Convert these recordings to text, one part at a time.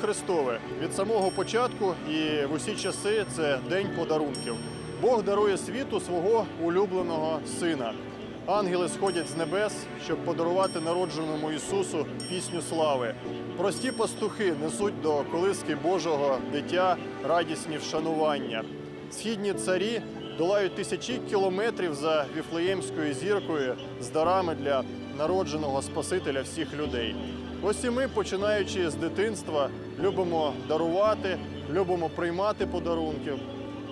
Христове від самого початку і в усі часи це день подарунків. Бог дарує світу свого улюбленого сина. Ангели сходять з небес, щоб подарувати народженому Ісусу пісню слави. Прості пастухи несуть до колиски Божого дитя радісні вшанування. Східні царі долають тисячі кілометрів за віфлеємською зіркою з дарами для народженого Спасителя всіх людей. Ось і ми, починаючи з дитинства, любимо дарувати, любимо приймати подарунки.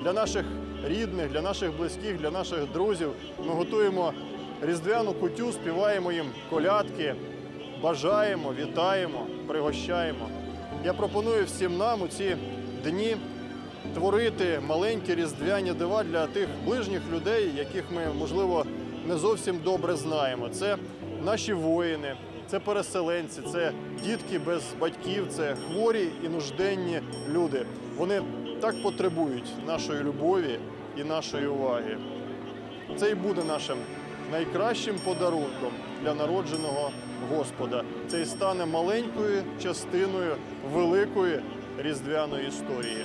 Для наших рідних, для наших близьких, для наших друзів ми готуємо різдвяну кутю, співаємо їм колядки, бажаємо, вітаємо, пригощаємо. Я пропоную всім нам у ці дні творити маленькі різдвяні дива для тих ближніх людей, яких ми, можливо, не зовсім добре знаємо. Це наші воїни, це переселенці, це дітки без батьків, це хворі і нужденні люди. Вони так потребують нашої любові і нашої уваги. Це і буде нашим найкращим подарунком для народженого Господа. Це і стане маленькою частиною великої різдвяної історії.